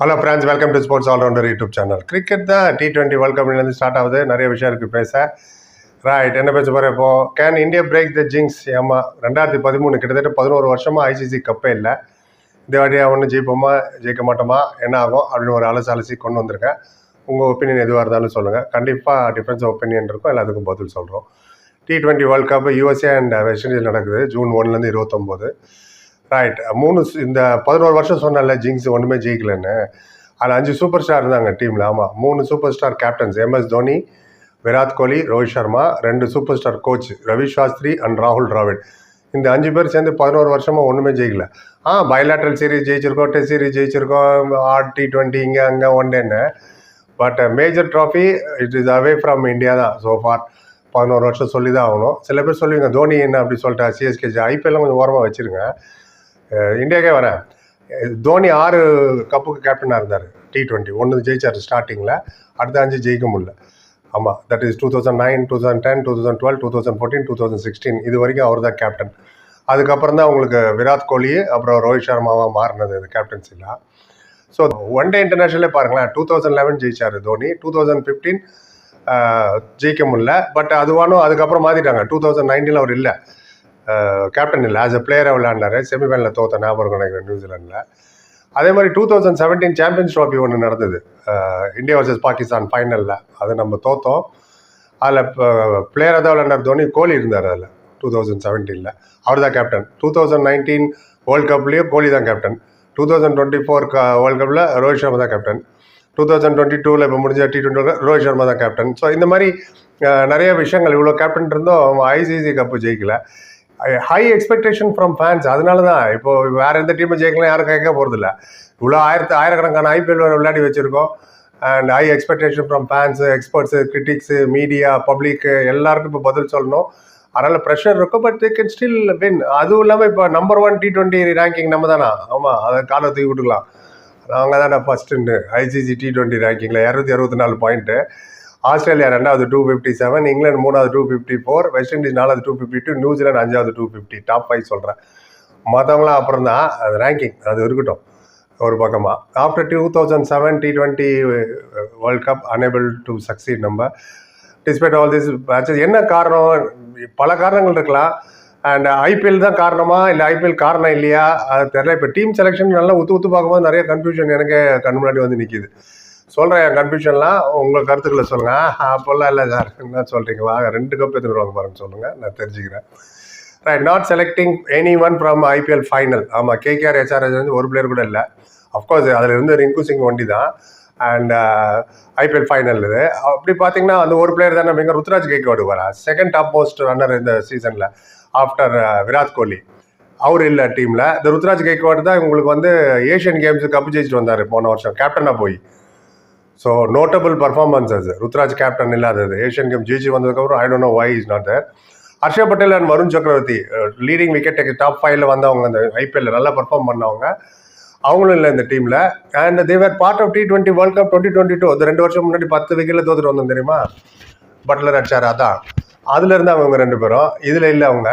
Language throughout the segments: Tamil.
Hello friends welcome to sports allrounder YouTube channel cricket தான் டி டுவெண்ட்டி வேர்ல்ட் கப்லேருந்து ஸ்டார்ட் ஆகுது. நிறைய விஷயம் இருக்குது பேச. ரைட் என்ன பேச போகிறேன் இப்போ? Can India break the jinx ஏமா ரெண்டாயிரத்தி பதிமூணு கிட்டத்தட்ட பதினோரு வருஷமாக ஐசிசி கப்பே இல்லை. இந்த வாட்டியாக ஒன்று ஜெயிப்போமா ஜெயிக்க மாட்டோமா என்ன ஆகும் அப்படின்னு ஒரு அலசி அலசி கொண்டு வந்திருக்கேன். உங்கள் ஒப்பீனியன் எதுவாக இருந்தாலும் சொல்லுங்கள் கண்டிப்பாக டிஃப்ரென்ஸ் ஒப்பீனியன் இருக்கும். எல்லாத்துக்கும் பதில் சொல்கிறோம் T twenty world cup USA and West Indies நடக்குது. ஜூன் ஒன்லேருந்து இருபத்தொம்போது. ரைட் மூணு இந்த பதினோரு வருஷம் சொன்னல ஜிங்ஸ் ஒன்றுமே ஜெயிக்கலன்னு. அதில் அஞ்சு சூப்பர் ஸ்டார் இருந்தாங்க டீமில். ஆமாம் மூணு super star captains MS Dhoni Virat Kohli Rohit Sharma ரெண்டு super star coach Ravi Shastri and ராகுல் டிராவிட். இந்த அஞ்சு பேர் சேர்ந்து பதினோரு வருஷமாக ஒன்றுமே ஜெயிக்கல. ஆ பயலாட்ரல் சீரிஸ் ஜெயிச்சிருக்கோம் டெஸ்ட் சீரீஸ் ஜெயிச்சிருக்கோம் ஆர் டி ட்வெண்ட்டி இங்கே அங்கே ஒன் டேன்னு but major trophy it is away from India தான் ஸோ ஃபார் பதினோரு வருஷம் சொல்லி தான் ஆகணும். சில பேர் சொல்லுவீங்க தோனி என்ன அப்படி சொல்லிட்டா சிஎஸ்கே ஐபிஎல்லாம் கொஞ்சம் ஓரமாக வச்சுருங்க. இந்தியாக்கே வரேன். தோனி ஆறு கப்புக்கு கேப்டனாக இருந்தார் டி டுவெண்ட்டி ஒன்று ஜெயிச்சார் ஸ்டார்டிங்கில் அடுத்த அஞ்சு ஜெயிக்க முடியல. ஆமாம் that is two thousand nine two thousand ten two thousand twelve two thousand fourteen two thousand sixteen இது வரைக்கும் அவர் தான் கேப்டன் அதுக்கப்புறம் தான் உங்களுக்கு விராட் கோலி அப்புறம் ரோஹித் சர்மாவாக மாறினது இது கேப்டன்சிலாம் ஸோ ஒன் டே இன்டர்நேஷனலே பாருங்களேன் டூ தௌசண்ட் லெவன் ஜெயிச்சார் தோனி டூ தௌசண்ட் ஃபிஃப்டீன் ஜெயிக்க முடியல. பட் அதுவானும் அதுக்கப்புறம் மாற்றிட்டாங்க டூ தௌசண்ட் நைன்டீனில் அவர் இல்லை. கேப்டன் இல்லை. ஆஸ் அ பிளேயராக விளையாண்டாரு. செமிஃபைனலில் தோத்த ஞாபகம் நினைக்கிறேன் நியூசிலாண்டில் அதே மாதிரி two thousand seventeen champions trophy ஒன்று நடந்தது. இந்தியா வர்சஸ் பாகிஸ்தான் ஃபைனலில் அது நம்ம தோத்தோம். அதில் பிளேயராக தான் விளையாண்டார் தோனி. கோலி இருந்தார் அதில் டூ தௌசண்ட் செவன்டீனில் அவர் தான் captain two thousand nineteen world கப்லேயும் Kohli தான் captain two thousand twenty four world கப்பில் ரோஹித் சர்மா தான் கேப்டன் டூ தௌசண்ட் டுவெண்ட்டி டூவில் இப்போ முடிஞ்ச டி டுவெண்ட்டி ரோஹித் சர்மா தான் கேப்டன் ஸோ இந்த மாதிரி நிறைய விஷயங்கள் இவ்வளோ கேப்டன் இருந்தோம். ஐசிசி கப்பு ஜெயிக்கல. ஹை எக்ஸ்பெக்டேஷன் ஃப்ரம் ஃபேன்ஸ் அதனால தான் இப்போ வேற எந்த டீமை ஜெயிக்கலாம் யாரும் கேட்க போகிறதில்ல இவ்வளோ ஆயிரத்து ஆயிரக்கணக்கான ஐபிஎல் விளையாடி வச்சுருக்கோம். And high expectation from fans experts critics media public எல்லாருக்கும் இப்போ பதில் சொல்லணும். அதனால் ப்ரெஷர் இருக்கும் but they can still win அதுவும் இல்லாமல் இப்போ number one T twenty ranking நம்ம தானா? ஆமாம் அதை காலை தூக்கி விட்டுக்கலாம். நாங்கள் தானே ஃபஸ்ட்டுன்னு ஐசிசி டி டுவெண்ட்டி ரேங்கிங்கில் இரநூத்தி அறுபத்தி நாலு பாயிண்ட்டு ஆஸ்திரேலியா ரெண்டாவது டூ ஃபிஃப்டி செவன் இங்கிலாந்து மூணாவது two fifty four West Indies நாலாவது two fifty two New Zealand அஞ்சாவது டூ ஃபிஃப்டி டாப் ஃபைவ் சொல்கிறேன் மற்றவங்களாம் அப்புறம் தான் அது ரேங்கிங் அது இருக்கட்டும் ஒரு பக்கமாக after two thousand seven T twenty World Cup unable to succeed நம்ம. டிஸ்பைட் ஆல் திஸ் மேட்சஸ் என்ன காரணம்? பல காரணங்கள் இருக்கலாம். அண்ட் ஐபிஎல் தான் காரணமா? இல்லை ஐபிஎல் காரணம் இல்லையா? அது தெரியல. இப்போ டீம் செலெக்ஷன் நல்லா உத்து உத்து பார்க்கும்போது நிறைய கன்ஃபியூஷன் எனக்கு கண் முன்னாடி வந்து நிற்கிது சொல்கிறேன் என் கன்ஃபியூஷன்லாம் உங்கள் கருத்துக்களை சொல்லுங்கள் அப்போல்லாம் இல்லை சார். என்ன சொல்கிறீங்க வாங்க ரெண்டு கப் எடுத்துகிட்டு வருவாங்க பாருங்க சொல்லுங்கள் நான் தெரிஞ்சுக்கிறேன். Right not selecting any one from IPL final ஆமாம் கேகேஆர் எச்ஆர்எஸ் வந்து ஒரு பிளேயர் கூட இல்லை. அஃப்கோர்ஸ் அதில் இருந்து ரிங்கு சிங் ஒண்டி தான். அண்ட் ஐபிஎல் ஃபைனல் இது. அப்படி பார்த்தீங்கன்னா அந்த ஒரு பிளேயர் தானே எங்க ருத்ராஜ் கேக்வாடு வரா செகண்ட் டாப் மோஸ்ட் ரன்னர் இந்த சீசனில் ஆஃப்டர் uh, விராட் கோலி. அவர் இல்லை டீமில் இந்த ருத்ராஜ் கேக்வாடு தான் உங்களுக்கு வந்து ஏஷியன் கேம்ஸுக்கு கப்பு ஜெயிச்சுட்டு வந்தார் போன வருஷம். கேப்டனாக போய். ஸோ நோட்டபிள் அது ருத்ராஜ் கேப்டன் இல்லாதது. ஏஷியன் கேம் ஜிஜி வந்ததுக்கப்புறம் I don't know why is not there Harsha Patel and Varun Chakravarthy leading wicket top ஃபைவ்ல வந்தவங்க அந்த ஐபிஎல்ல நல்லா பர்ஃபார்ம் பண்ணவங்க அவங்களும் இல்லை இந்த டீமில் and they were part of T twenty world cup twenty twenty two அது ரெண்டு வருஷம் முன்னாடி பத்து விக்கெட்டில் தோத்துட்டு வந்தோம் தெரியுமா? பட்லர் அடிச்சார் அதான். அதுல இருந்து அவங்க ரெண்டு பேரும். இதில் இல்லை அவங்க.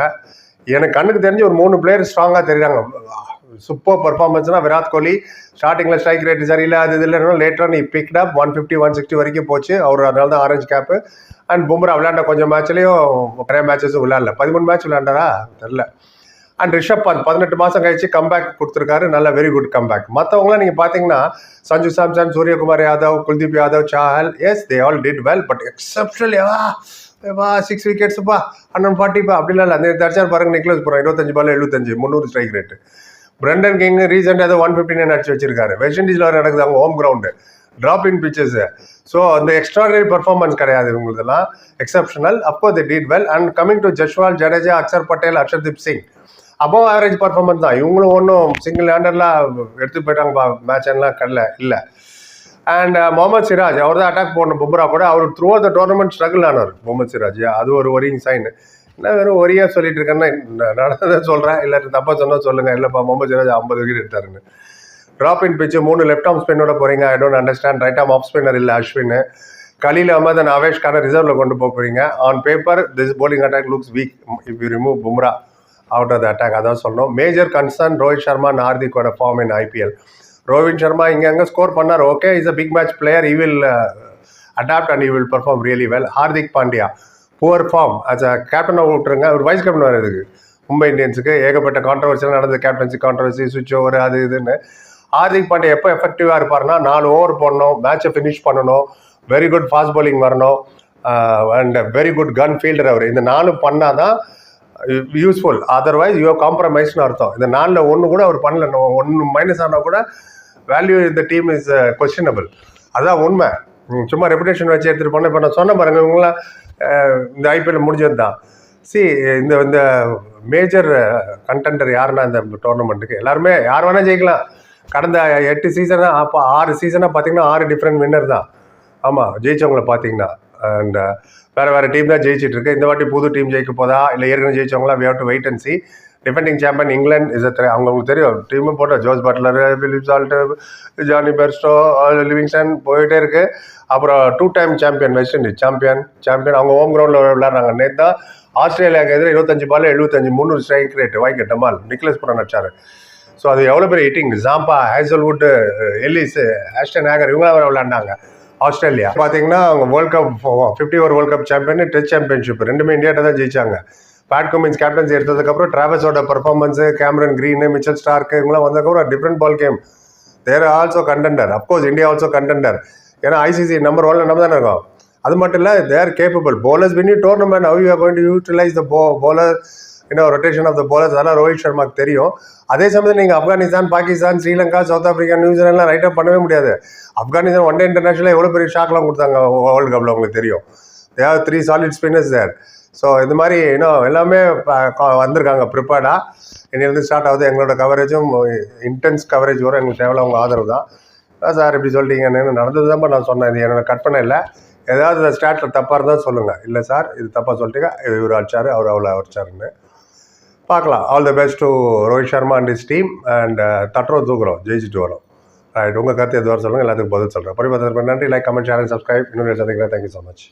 எனக்கு கண்ணுக்கு தெரிஞ்சு ஒரு மூணு பிளேயர் ஸ்ட்ராங்காக தெரியுறாங்க. சூப்பர் பர்ஃபார்மன்ஸ்னா விராட் கோலி. ஸ்டார்டிங்கில் ஸ்ட்ரைக் ரேட் சரியில்லை அது இதில் லேட்டராக நீ picked up one fifty one sixty வரைக்கும் போச்சு. அவர் அதனால தான் ஆரஞ்சு கேப்பு அண்ட் பும்ரா விளையாண்ட கொஞ்சம் மேட்ச்லேயும் நிறைய மேட்சஸும் விளையாடல. பதிமூணு மேட்ச் விளையாண்டாரா? தெரில அண்ட் ரிஷப் பந்த் பதினெட்டு மாதம் கழிச்சு கம்பேக் கொடுத்துருக்காரு. நல்ல வெரி குட் கம்பேக் மற்றவங்களாம் நீங்கள் பார்த்தீங்கன்னா Sanju Samson Suryakumar Yadav Kuldeep Yadav Chahal yes they all did well but exceptional வா சிக்ஸ் விக்கெட்ஸ்ப்பா ஹண்ட்ரட் ஃபார்ட்டிப்பா அப்படிலாம் இல்லை. அந்த தடிச்சார் பாருங்க நிக்லஸ் போகிறோம் இருபத்தஞ்சு பால் எழுபத்தஞ்சு முந்நூறு ஸ்ட்ரைக் ரேட்டு பிரண்டன் கிங் ரீசெண்டாக ஏதோ ஒன் ஃபிஃப்டி நைன் அடிச்சு வச்சிருக்காரு வெஸ்ட் இண்டீஸில் நடக்குது அவங்க home ground drop in pitches so அந்த எக்ஸ்ட்ராடனரி பர்ஃபார்மன்ஸ் கிடையாது இவங்களுதெல்லாம். எக்ஸப்ஷனல் அப்போ they did well and coming to Jaiswal Jadeja Axar Patel Akshardeep Singh above average performance தான். இவங்களும் ஒன்றும் சிங்கிள் ஹேண்டர்லாம் எடுத்து போயிட்டாங்க மேட்ச் எல்லாம் கடல இல்லை. அண்ட் முகமது சிராஜ் அவர் தான் அட்டாக் போன பும்ரா கூட. அவர் த்ரூ த டோர்னமெண்ட் ஸ்ட்ரகிள் ஆனார் முகமது சிராஜ் அது ஒரு ஒரிங் சைன் நான் வெறும் ஒரியா சொல்லிட்டு இருக்கேன்னா நடந்ததை சொல்கிறேன் இல்லாட்டி தப்பா சொன்னால் சொல்லுங்கள் இல்லைப்பா முகமது சிராஜ் ஐம்பது விக்கெட் எடுத்தாருன்னு. ட்ராப் இன் பிச்சு மூணு லெஃப்ட் ஆம் ஸ்பின்னோட போறீங்க. I don't understand right arm off spinner இல்லை அஸ்வின் கலீல் அஹமத் அண்ட் அவேஷ் கான ரிசர்வில் கொண்டு போக போறீங்க. On paper this bowling attack looks weak if you remove Bumrah out of the attack அதான் சொல்லணும். மேஜர் கன்சர்ன் ரோஹித் சர்மா நார்திக்கோட ஹார்திக்கோட form in IPL Rohit Sharma இங்கே அங்கே ஸ்கோர் பண்ணார். Okay is a big match player he will adapt and he will perform really well Hardik Pandya poor form as a கேப்டனாக விட்டுருங்க அவர் வைஸ் கேப்டன் வர இதுக்கு. மும்பை இந்தியன்ஸுக்கு ஏகப்பட்ட கான்ட்ரவர்சியல் நடந்தது. கேப்டன்சி கான்ட்ரவர்சி சுவிட்ச் ஓவர் அது இதுன்னு. ஹார்திக் பாண்டே எப்போ எஃபெக்டிவாக இருப்பார்னா நாலு ஓவர் போடணும் மேட்சை ஃபினிஷ் பண்ணணும் வெரி குட் ஃபாஸ்ட் பவுலிங் வரணும் and very good gun fielder அவர். இந்த நாலும் பண்ணாதான் யூஸ்ஃபுல் அதர்வைஸ் யூ காம்ப்ரமைஸ்னு அர்த்தம். இந்த நாலில் ஒன்று கூட அவர் பண்ணல. ஒன்று மைனஸ் ஆனால் கூட வேல்யூ இந்த டீம் இஸ் கொஸ்டினபிள் அதான் உண்மை. சும்மா ரெப்புடேஷன் வச்சு எடுத்துகிட்டு போனேன் இப்போ நான் சொன்ன பாருங்க இவங்களாம் இந்த ஐபிஎல் முடிஞ்சது தான் சி இந்த இந்த மேஜர் கண்டெண்டர் uh, யாருன்னா இந்த டோர்னமெண்ட்டுக்கு எல்லாருமே யார் வேணால் ஜெயிக்கலாம். கடந்த எட்டு சீசனாக அப்போ ஆறு சீசனாக பார்த்தீங்கன்னா ஆறு டிஃப்ரெண்ட் வின்னர் தான். ஆமாம் ஜெயிச்சவங்கள பார்த்தீங்கன்னா அண்ட் uh, வேறு வேறு டீம் தான் ஜெயிச்சிட்டு இருக்கு. இந்த வாட்டி புது டீம் ஜெயிக்க போதா? இல்லை ஏற்கனவே ஜெயிச்சவங்களா? We have to wait and see defending champion England is தெரியும் அவங்களுக்கு தெரியும். டீமும் போட்டோம் Jos Buttler Philip Salt Jonny Bairstow Livingstone போயிட்டே இருக்கு. அப்புறம் two time champion West Indies champion champion அவங்க ஹோம் கிரவுண்டில் விளையாடுறாங்க. நேற்று தான் ஆஸ்திரேலியாவுக்கு எதிராக இருபத்தஞ்சு பால் எழுபத்தஞ்சு முந்நூறு ஸ்ட்ரைக் ரேட் வாய்க்க டமால் நிக்லஸ் புரம் நடிச்சார். ஸோ அது எவ்வளோ பெரிய hitting Zampa Hazlewood Ellis Ashton Agar இவங்க வேறு விளையாண்டாங்க. ஆஸ்திரேலியா. பார்த்தீங்கன்னா அவங்க World Cup fifty over World Cup champion Test Championship ரெண்டுமே இந்தியாட்ட தான் ஜெயிச்சாங்க. பேட் கமின்ஸ் கேப்டன்சி எடுத்ததுக்கப்புறம் டிராவல்ஸோட performance Cameron Green Mitchell Starc இவங்களாம் வந்ததுக்கப்புறம் different ball game they're also contender of course India also contender ஏன்னா ஐசிசி நம்பர் ஒன்ல நம்ம தானே இருக்கோம். அது மட்டும் இல்லை there capable bowlers win tournament tournament. How you are going to utilize the bo இன்னும் ரொட்டேஷன் ஆஃப் த போலர்ஸ் அதெல்லாம் ரோஹித் சர்மாக்கு தெரியும். அதே சமயத்தில் நீங்கள் ஆப்கானிஸ்தான் பாகிஸ்தான் ஸ்ரீலங்கா சவுத் ஆஃப்ரிக்கா நியூசிலாண்ட்லாம் ரைட் அப் பண்ணவே முடியாது. ஆப்கானிஸ்தான் ஒன் டே இன்டர்நேஷனலாக எவ்வளோ பெரிய ஷாக்லாம் கொடுத்தாங்க வேர்ல்டு கப்பில் உங்களுக்கு தெரியும். They've three solid spinners there so இந்த மாதிரி இன்னும் எல்லாமே வந்திருக்காங்க. ப்ரிப்பேர்டாக இன்னிலிருந்து ஸ்டார்ட் ஆகுது. எங்களோட கவரேஜும் இன்டென்ஸ் கவரேஜ் வரும். எங்களுக்கு தேவையில்ல உங்கள் ஆதரவு தான். சார் இப்படி சொல்லிட்டீங்கன்னு நடந்தது தான் நான் சொன்னேன். இது என்னோட கற்பனை இல்லை. ஏதாவது ஸ்டாட்டில் தப்பாக இருந்தால் சொல்லுங்கள் இல்லை சார் இது தப்பாக சொல்லிட்டீங்க. இவர் அடிச்சார் அவர் அவ்வளோ அடிச்சாருன்னு. பார்க்கலாம். All the best to Rohit Sharma and his team and தட்டுறோம் தூக்குறோம் ஜெயிச்சுட்டு வரோம் ரைட் உங்கள் கருத்து எதுவாக சொல்லுங்கள் எல்லாத்துக்கும் பதில் சொல்கிறேன் பரிமாற்றம் நன்றி. லைக் கமெண்ட் ஷேர் சப்ஸ்கிரைப் இன்னொரு சந்திக்கிறேன். Thank you so much